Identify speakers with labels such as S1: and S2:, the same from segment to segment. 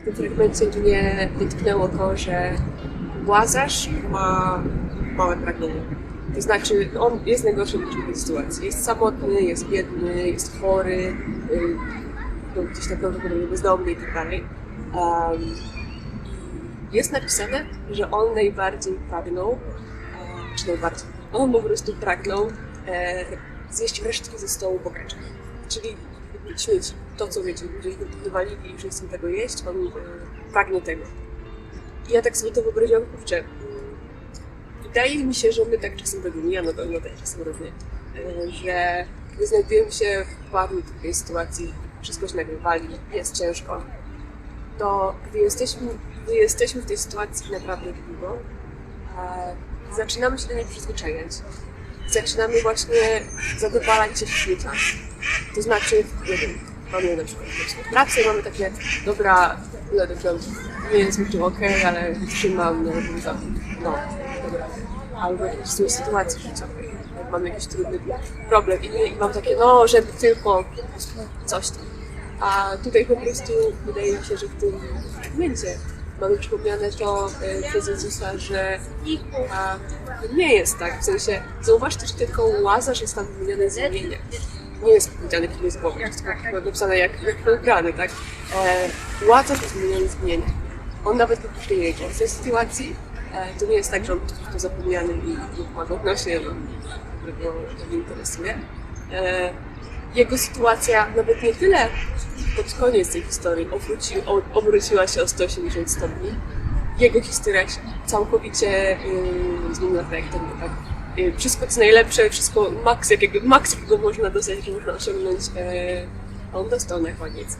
S1: w tym fragmencie mnie dotknęło to, że Łazarz ma małe pragnienie. To znaczy, on jest najgorszym w tej sytuacji. Jest samotny, jest biedny, jest chory, yy, no, gdzieś tam prawdopodobnie bezdomny i tak dalej. Um, jest napisane, że on najbardziej pragnął, e, czy najbardziej, on po prostu pragnął e, zjeść resztki ze stołu bogaczy. Czyli śmieci. To, co wiecie, ludzie wywalili i już chcą tego jeść, on e, pragnie tego. I ja tak sobie to wyobraziłam, kurczę, mm, wydaje mi się, że my tak czasem robimy, ja na pewno tak czasem robię, e, że gdy znajdujemy się w bardzo takiej sytuacji, wszystko się nagle wali, jest ciężko, to gdy jesteśmy, gdy jesteśmy w tej sytuacji naprawdę długo, e, zaczynamy się do niej przyzwyczajać. Zaczynamy właśnie zadowalać się w śmieciach. To znaczy, nie wiem, mamy na przykład pracę, mamy takie, dobra, ile do piątku, nie jest mi tu okej, ale trzymam, no, no, dobra. Albo jakieś złe sytuacje życiowe, jak mam jakiś trudny problem i, i mam takie, no, żeby tylko coś tam. A tutaj po prostu wydaje mi się, że w tym fragmencie mamy przypomniane to e, przez Jezusa, że a, nie jest tak. W sensie, zauważcie, tylko Łazarz jest tam wymieniony z imienia. Nie jest powiedziane, kim jest Bogiem, jest tylko napisane jak, jak wybrany, tak? E, Łazarz jest wymieniony z imienia. On nawet nie wiedział. W tej sytuacji e, to nie jest tak, że on po prostu zapomniany i, godnośnie, no, że go to nie interesuje. E, jego sytuacja nawet nie tyle pod koniec tej historii obróci, obróciła się o 180 stopni. Jego historia się całkowicie yy, zmieniła trajektorię. Tak? Yy, wszystko co najlepsze, wszystko maks jakiego, maks jakiego można dostać, można osiągnąć, e, on dostał na koniec.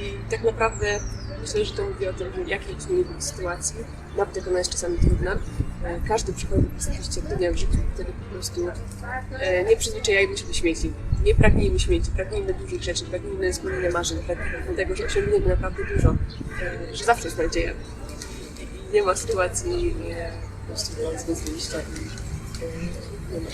S1: I tak naprawdę myślę, że to mówi o tym, że jakiej nie byli sytuacji, nawet jak ona jest czasami trudna, e, każdy przychodzi jakieś cierpienia w życiu, wtedy po prostu e, nie przyzwyczajajmy się do śmieci. Nie pragnijmy śmieci, pragnijmy dużych rzeczy, pragnijmy spełnienia marzeń, pragnijmy tego, że osiągniemy naprawdę dużo, że zawsze jest nadzieja. I nie ma sytuacji po prostu bez wyjścia com isso, eu não